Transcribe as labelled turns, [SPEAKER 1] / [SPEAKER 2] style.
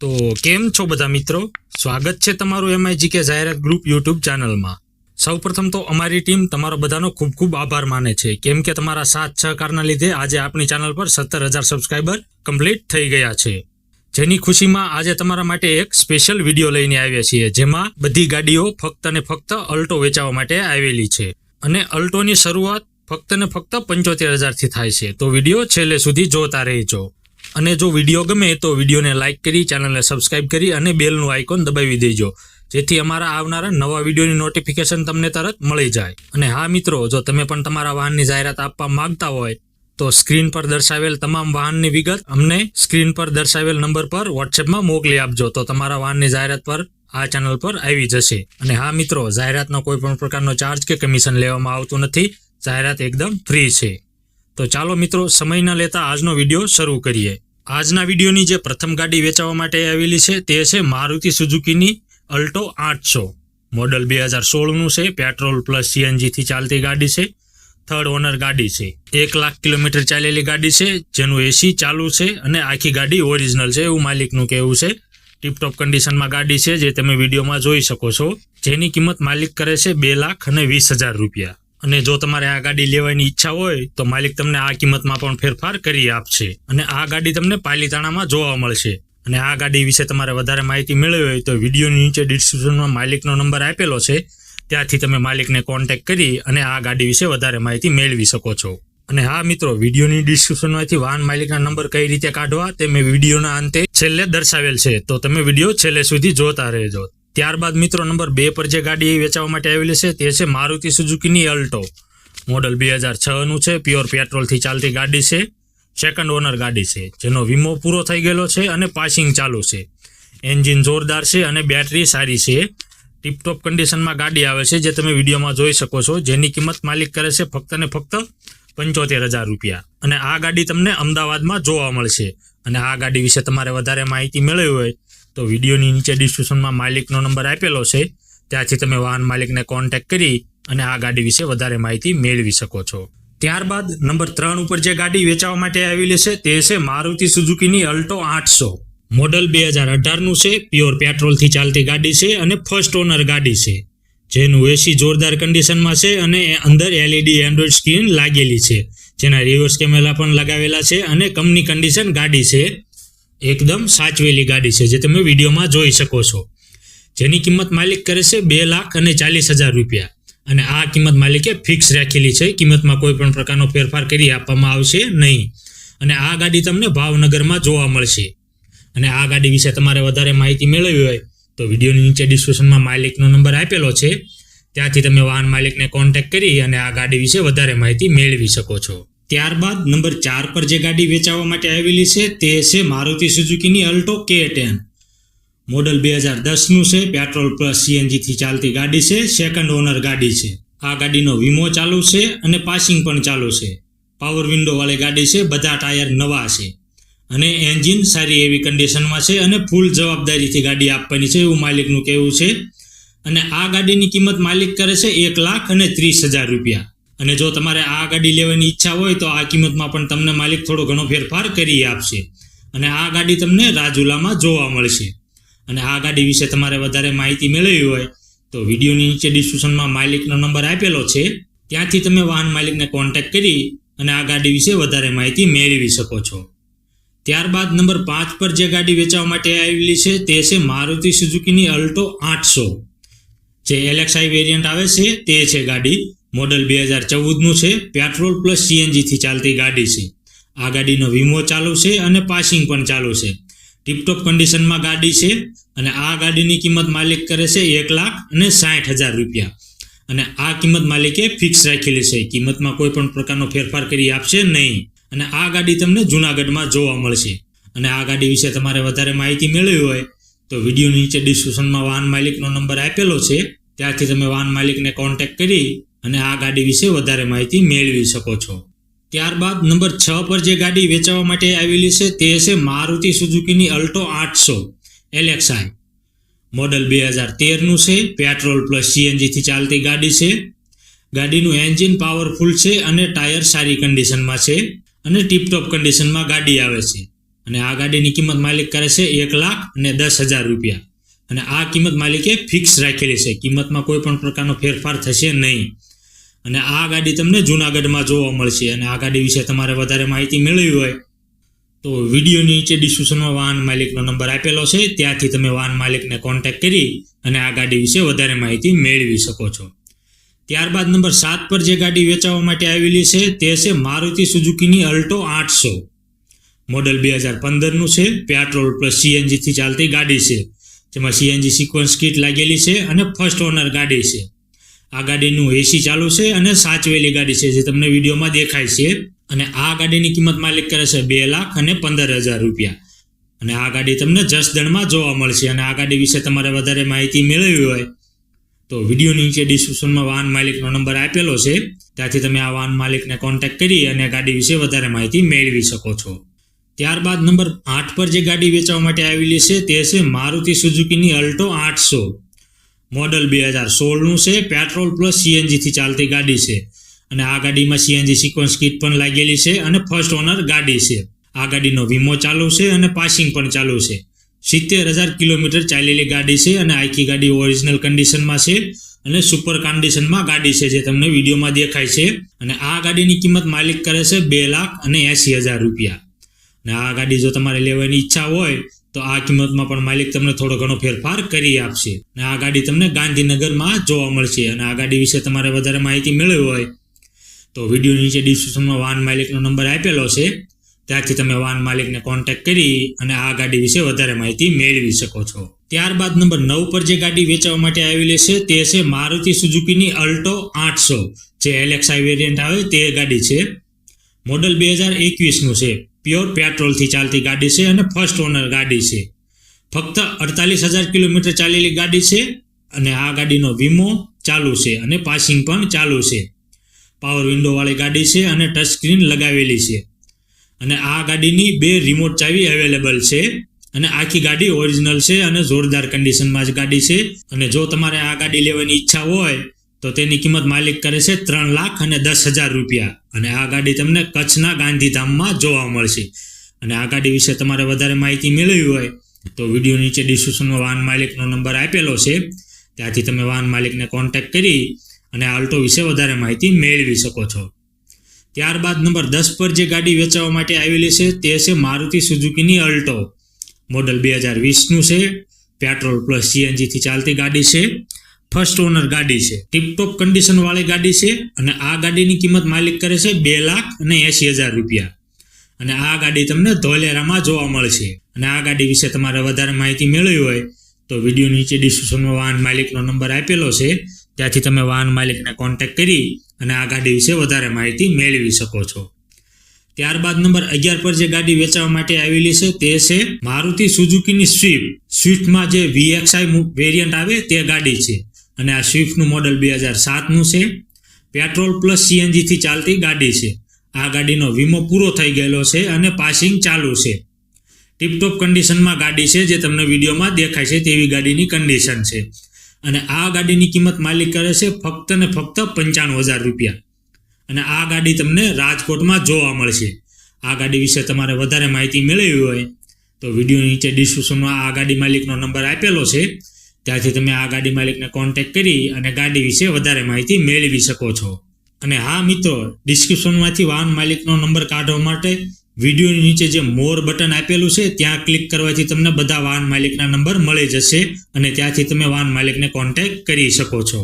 [SPEAKER 1] તો કેમ છો બધા મિત્રો? સ્વાગત છે તમારું એમઆઈ કે જાહેરાત ગ્રુપ યુટ્યુબ ચેનલમાં. સૌપ્રથમ તો અમારી ટીમ તમારો બધાનો ખૂબ ખૂબ આભાર માને છે. કેમ કે તમારા સાથ સહકારના લીધે આજે આપણી ચેનલ પર સત્તર હજાર સબસ્ક્રાઈબર કમ્પ્લીટ થઈ ગયા છે. જેની ખુશીમાં આજે તમારા માટે એક સ્પેશિયલ વીડિયો લઈને આવ્યા છીએ, જેમાં બધી ગાડીઓ ફક્ત ને ફક્ત અલ્ટો વેચાવા માટે આવેલી છે. અને અલ્ટોની શરૂઆત ફક્ત ને ફક્ત પંચોતેર હજારથી થાય છે. તો વીડિયો છેલ્લે સુધી જોતા રહેજો. અને જો વીડિયો ગમે તો વિડીયોને લાઇક કરી ચેનલને સબસ્ક્રાઇબ કરી અને બેલનું આઇકોન દબાવી દેજો. જેથી અમારા આવનારા નવા વિડીયોની નોટિફિકેશન તમને તરત મળી જાય. અને હા મિત્રો, જો તમે પણ તમારા વાહનની જાહેરાત આપવા માંગતા હોય, તો સ્ક્રીન પર દર્શાવેલ તમામ વાહનની વિગત અમને સ્ક્રીન પર દર્શાવેલ નંબર પર વોટ્સએપમાં મોકલી આપજો. તો તમારા વાહનની જાહેરાત પર આ ચેનલ પર આવી જશે. અને હા મિત્રો, જાહેરાતનો કોઈ પણ પ્રકારનો ચાર્જ કે કમિશન લેવામાં આવતું નથી. જાહેરાત એકદમ ફ્રી છે. તો ચાલો મિત્રો સમય ન લેતા આજનો વીડિયો શરૂ કરીએ. આજના વિડીયોની જે પ્રથમ ગાડી વેચાવા માટે આવેલી છે તે છે મારુતિ સુઝુકીની અલ્ટો આઠસો. મોડલ બે હજાર સોળનું છે, પેટ્રોલ પ્લસ સીએનજીથી ચાલતી ગાડી છે. થર્ડ ઓનર ગાડી છે. એક લાખ કિલોમીટર ચાલેલી ગાડી છે, જેનું એસી ચાલુ છે અને આખી ગાડી ઓરિજિનલ છે એવું માલિકનું કહેવું છે. ટીપટોપ કન્ડિશનમાં ગાડી છે જે તમે વિડીયોમાં જોઈ શકો છો. જેની કિંમત માલિક કરે છે બે લાખ અને વીસ હજાર રૂપિયા. અને જો તમારે આ ગાડી લેવાની ઈચ્છા હોય, તો માલિક તમને આ કિંમતમાં પણ ફેરફાર કરી આપશે. અને આ ગાડી તમને પાલીતાણામાં જોવા મળશે. અને આ ગાડી વિશે તમારે વધારે માહિતી મેળવી હોય, તો વિડીયોની નીચે ડિસ્ક્રિપ્શનમાં માલિકનો નંબર આપેલો છે. ત્યાંથી તમે માલિકને કોન્ટેક્ટ કરી અને આ ગાડી વિશે વધારે માહિતી મેળવી શકો છો. અને હા મિત્રો, વિડીયોની ડિસ્ક્રિપ્શનમાંથી વાહન માલિકના નંબર કઈ રીતે કાઢવા, તે મેં વિડીયોના અંતે છેલ્લે દર્શાવેલ છે. તો તમે વીડિયો છેલ્લે સુધી જોતા રહેજો. ત્યારબાદ મિત્રો નંબર બે પર જે ગાડી વેચાવા માટે આવેલી છે તે છે મારુતિ સુઝુકીની અલ્ટો. મોડલ બે હજાર છનું છે, પ્યોર પેટ્રોલથી ચાલતી ગાડી છે સેકન્ડ ઓનર ગાડી છે, જેનો વીમો પૂરો થઈ ગયેલો છે અને પાસિંગ ચાલુ છે. એન્જિન જોરદાર છે અને બેટરી સારી છે. ટીપટોપ કન્ડિશનમાં ગાડી આવે છે જે તમે વિડીયોમાં જોઈ શકો છો. જેની કિંમત માલિક કરે છે ફક્ત ને ફક્ત પંચોતેર હજાર રૂપિયા. અને આ ગાડી તમને અમદાવાદમાં જોવા મળશે. અને આ ગાડી વિશે તમારે વધારે માહિતી મેળવી હોય તો વિડીયોની નીચે ડિસ્ક્રિપ્શનમાં માલિકનો નંબર આપેલો છે. ત્યાંથી તમે વાહન માલિકને કોન્ટેક્ટ કરી અને આ ગાડી વિશે વધારે માહિતી મેળવી શકો છો. ત્યારબાદ નંબર ત્રણ ઉપર જે ગાડી વેચાવા માટે આવેલી છે તે છે મારુતિ સુઝુકીની અલ્ટો આઠસો. મોડલ બે હજાર અઢારનું છે પ્યોર પેટ્રોલથી ચાલતી ગાડી છે અને ફર્સ્ટ ઓનર ગાડી છે. જેનું એસી જોરદાર કન્ડિશનમાં છે અને અંદર એલઈડી એન્ડ્રોઇડ સ્ક્રીન લાગેલી છે. જેના રિવર્સ કેમેરા પણ લગાવેલા છે અને કમની કન્ડિશન ગાડી છે. એકદમ સાચવેલી ગાડી છે, જે તમે વિડીયોમાં જોઈ શકો છો. જેની કિંમત માલિક કરે છે બે લાખ અને ચાલીસ હજાર રૂપિયા. અને આ કિંમત માલિકે ફિક્સ રાખેલી છે, કિંમતમાં કોઈ પણ પ્રકારનો ફેરફાર કરી આપવામાં આવશે નહીં. અને આ ગાડી તમને ભાવનગરમાં જોવા મળશે. અને આ ગાડી વિશે તમારે વધારે માહિતી મેળવવી હોય, તો વિડીયોની નીચે ડિસ્ક્રિપ્શનમાં માલિકનો નંબર આપેલો છે. ત્યાંથી તમે વાહન માલિકને કોન્ટેક્ટ કરી અને આ ગાડી વિશે વધારે માહિતી મેળવી શકો છો. ત્યારબાદ નંબર ચાર પર જે ગાડી વેચાવા માટે આવેલી છે તે છે મારુતિ સુઝુકીની અલ્ટો કે ટેન મોડલ બે હજાર દસનું છે, પેટ્રોલ પ્લસ સીએનજીથી ચાલતી ગાડી છે, સેકન્ડ ઓનર ગાડી છે. આ ગાડીનો વીમો ચાલુ છે અને પાસિંગ પણ ચાલુ છે. પાવર વિન્ડોવાળી ગાડી છે, બધા ટાયર નવા છે. અને એન્જિન સારી એવી કન્ડિશનમાં છે અને ફૂલ જવાબદારીથી ગાડી આપવાની છે એવું માલિકનું કહેવું છે. અને આ ગાડીની કિંમત માલિક કરે છે એક લાખ અને ત્રીસ હજાર રૂપિયા. અને જો તમારે આ ગાડી લેવાની ઈચ્છા હોય તો આ કિંમતમાં પણ તમને માલિક થોડો ઘણો ફેરફાર કરી આપશે. અને આ ગાડી તમને રાજુલામાં જોવા મળશે. અને આ ગાડી વિશે તમારે વધારે માહિતી મેળવવી હોય તો વિડીયોની નીચે ડિસ્ક્રિપ્શનમાં માલિકનો નંબર આપેલો છે. ત્યાંથી તમે વાહન માલિકને કોન્ટેક્ટ કરી અને આ ગાડી વિશે વધારે માહિતી મેળવી શકો છો. ત્યારબાદ નંબર પાંચ પર જે ગાડી વેચવા માટે આવેલી છે તે છે મારુતિ સુઝુકીની અલ્ટો આઠસો. જે એલેક્સાઈ વેરિયન્ટ આવે છે તે છે ગાડી. મોડલ બે હજાર ચૌદનું છે. પેટ્રોલ પ્લસ સીએનજીથી ચાલતી ગાડી છે. આ ગાડીનો વીમો ચાલુ છે અને પાસિંગ પણ ચાલુ છે. ટીપટોપ કન્ડિશનમાં ગાડી છે અને આ ગાડીની કિંમત માલિક કરે છે એક લાખ અને સાઠ હજાર રૂપિયા. અને આ કિંમત માલિકે ફિક્સ રાખેલી છે. કિંમતમાં કોઈ પણ પ્રકારનો ફેરફાર કરી આપશે નહીં. અને આ ગાડી તમને જુનાગઢમાં જોવા મળશે. અને આ ગાડી વિશે તમારે વધારે માહિતી મેળવી હોય તો વીડિયો નીચે ડિસ્ક્રિપ્શનમાં વાહન માલિકનો નંબર આપેલો છે. ત્યાંથી તમે વાહન માલિકને કોન્ટેક્ટ કરી અને આ ગાડી વિશે વધારે માહિતી મેળવી શકો છો. ત્યારબાદ નંબર છ પર જે ગાડી વેચાવા માટે આવેલી છે તે છે મારુતિ સુઝુકીની અલ્ટો આઠસો એલેક્સાઈ. મોડલ બે હજાર તેરનું છે, પેટ્રોલ પ્લસ સીએનજીથી ચાલતી ગાડી છે. ગાડીનું એન્જિન પાવરફુલ છે અને ટાયર સારી કન્ડિશનમાં છે અને ટીપટોપ કન્ડિશનમાં ગાડી આવે છે. અને આ ગાડીની કિંમત માલિક કરે છે એક લાખ અને દસ હજાર રૂપિયા. અને આ કિંમત માલિકે ફિક્સ રાખેલી છે. કિંમતમાં કોઈ પણ પ્રકારનો ફેરફાર થશે નહીં. અને આ ગાડી તમને જૂનાગઢમાં જોવા મળશે અને આ ગાડી વિશે તમારે વધારે માહિતી મેળવી હોય તો વિડીયોની નીચે ડિસ્ક્રિપ્શનમાં વાહન માલિકનો નંબર આપેલો છે. ત્યાંથી તમે વાહન માલિકને કોન્ટેક્ટ કરી અને આ ગાડી વિશે વધારે માહિતી મેળવી શકો છો. ત્યારબાદ નંબર સાત પર જે ગાડી વેચાવા માટે આવેલી છે તે છે મારુતિ સુઝુકીની અલ્ટો આઠસો. મોડલ બે હજાર પંદરનું છે. પેટ્રોલ પ્લસ સીએનજીથી ચાલતી ગાડી છે. જેમાં સીએનજી સિક્વન્સ કીટ લાગેલી છે અને ફર્સ્ટ ઓનર ગાડી છે. આ ગાડીનું એસી ચાલુ છે અને સાચવેલી ગાડી છે, જે તમને વિડીયોમાં દેખાય છે. અને આ ગાડીની કિંમત માલિક કરે છે બે લાખ અને પંદર હજાર રૂપિયા. અને આ ગાડી તમને જસદણમાં જોવા મળશે અને આ ગાડી વિશે તમારે વધારે માહિતી મેળવવી હોય તો વિડીયોની નીચે ડિસ્ક્રિપ્શનમાં વાહન માલિકનો નંબર આપેલો છે. ત્યાંથી તમે આ વાહન માલિકને કોન્ટેક્ટ કરી અને ગાડી વિશે વધારે માહિતી મેળવી શકો છો. ત્યારબાદ નંબર આઠ પર જે ગાડી વેચવા માટે આવેલી છે તે છે મારુતિ સુઝુકીની અલ્ટો આઠસો. મોડલ બે હજાર સોળનું છે. પેટ્રોલ પ્લસ સીએનજીથી ચાલતી ગાડી છે. અને આ ગાડીમાં સીએનજી સિક્વન્સ કિટ પણ લાગેલી છે અને ફર્સ્ટ ઓનર ગાડી છે. આ ગાડીનો વીમો ચાલુ છે અને પાસિંગ પણ ચાલુ છે. સિત્તેર હજાર કિલોમીટર ચાલેલી ગાડી છે અને આખી ગાડી ઓરિજિનલ કન્ડિશનમાં છે અને સુપર કન્ડિશનમાં ગાડી છે જે તમને વિડીયોમાં દેખાય છે. અને આ ગાડીની કિંમત માલિક કરે છે બે લાખ અને એંસી હજાર રૂપિયા. અને આ ગાડી જો તમારે લેવાની ઈચ્છા હોય તો આ કિંમતમાં પણ માલિક તમને થોડો ઘણો ફેરફાર કરી આપશે. અને આ ગાડી તમને ગાંધીનગરમાં જોવા મળશે અને આ ગાડી વિશે તમારે વધારે માહિતી મેળવી હોય તો વીડિયો નીચે ડિસ્ક્રિપ્શનમાં વાહન માલિકનો નંબર આપેલો છે. ત્યાંથી તમે વાહન માલિકને કોન્ટેક્ટ કરી અને આ ગાડી વિશે વધારે માહિતી મેળવી શકો છો. ત્યારબાદ નંબર નવ પર જે ગાડી વેચવા માટે આવેલી છે તે છે મારુતિ સુઝુકીની અલ્ટો આઠસો. જે એલેક્સાઈ વેરિયન્ટ આવે તે ગાડી છે. મોડલ બે હજાર એકવીસનું છે. પ્યોર પેટ્રોલથી ચાલતી ગાડી છે અને ફર્સ્ટ ઓનર ગાડી છે. ફક્ત અડતાલીસ હજાર કિલોમીટર ચાલેલી ગાડી છે અને આ ગાડીનો વીમો ચાલુ છે અને પાસિંગ પણ ચાલુ છે. પાવર વિન્ડોવાળી ગાડી છે અને ટચ સ્ક્રીન લગાવેલી છે. અને આ ગાડીની બે રિમોટ ચાવી અવેલેબલ છે અને આખી ગાડી ઓરિજિનલ છે અને જોરદાર કન્ડિશનમાં જ ગાડી છે. અને જો તમારે આ ગાડી લેવાની ઈચ્છા હોય તો તેની કિંમત માલિક કરે છે ત્રણ લાખ અને દસ હજાર રૂપિયા. અને આ ગાડી તમને કચ્છના ગાંધીધામમાં જોવા મળશે. અને આ ગાડી વિશે તમારે વધારે માહિતી મેળવી હોય, તો વીડિયો નીચે ડિસ્ક્રિપ્શનમાં વાહન માલિકનો નંબર આપેલો છે. ત્યાંથી તમે વાહન માલિકને કોન્ટેક્ટ કરી અને આલ્ટો વિશે વધારે માહિતી મેળવી શકો છો. ત્યારબાદ નંબર દસ પર જે ગાડી વેચવા માટે આવેલી છે, તે છે મારુતિ સુઝુકીની અલ્ટો. મોડલ બે હજાર વીસનું છે. પેટ્રોલ પ્લસ સીએનજીથી ચાલતી ગાડી છે. ફર્સ્ટ ઓનર ગાડી છે. ટીપટોપ કન્ડિશન વાળી ગાડી છે અને આ ગાડીની કિંમત માલિક કરે છે બે લાખ અને એંસી હજાર રૂપિયા. અને આ ગાડી તમને ધોલેરામાં જોવા મળશે. અને આ ગાડી વિશે તમારે વધારે માહિતી મેળવી હોય તો વીડિયો નીચે ડિસ્ક્રિપ્શનમાં વાહન માલિકનો નંબર આપેલો છે. ત્યાંથી તમે વાહન માલિકને કોન્ટેક્ટ કરી અને આ ગાડી વિશે વધારે માહિતી મેળવી શકો છો. ત્યારબાદ નંબર અગિયાર પર જે ગાડી વેચવા માટે આવેલી છે તે છે મારુતિ સુઝુકીની સ્વિફ્ટ. સ્વિફ્ટમાં જે વીએક્સઆઈ વેરિયન્ટ આવે તે ગાડી છે. અને આ સ્વિફ્ટનું મોડલ બે હજાર સાતનું છે. પેટ્રોલ પ્લસ સીએનજીથી ચાલતી ગાડી છે. આ ગાડીનો વીમો પૂરો થઈ ગયેલો છે અને પાસિંગ ચાલુ છે. ટીપટોપ કન્ડિશનમાં ગાડી છે જે તમને વિડીયોમાં દેખાય છે તેવી ગાડીની કન્ડિશન છે. અને આ ગાડીની કિંમત માલિક કરે છે ફક્ત ને ફક્ત પંચાણું હજાર રૂપિયા. અને આ ગાડી તમને રાજકોટમાં જોવા મળશે. આ ગાડી વિશે તમારે વધારે માહિતી મેળવી હોય તો વીડિયો નીચે ડિસ્ક્રિપ્શનમાં આ ગાડી માલિકનો નંબર આપેલો છે. ત્યાંથી તમે આ ગાડી માલિકને કોન્ટેક્ટ કરી અને ગાડી વિશે વધારે માહિતી મેળવી શકો છો. અને હા મિત્રો ડિસ્ક્રિપ્શનમાંથી વાહન માલિકનો નંબર કાઢવા માટે વિડીયોની નીચે જે મોર બટન આપેલું છે, ત્યાં ક્લિક કરવાથી તમને બધા વાહન માલિકના નંબર મળી જશે અને ત્યાંથી તમે વાહન માલિકને કોન્ટેક્ટ કરી શકો છો.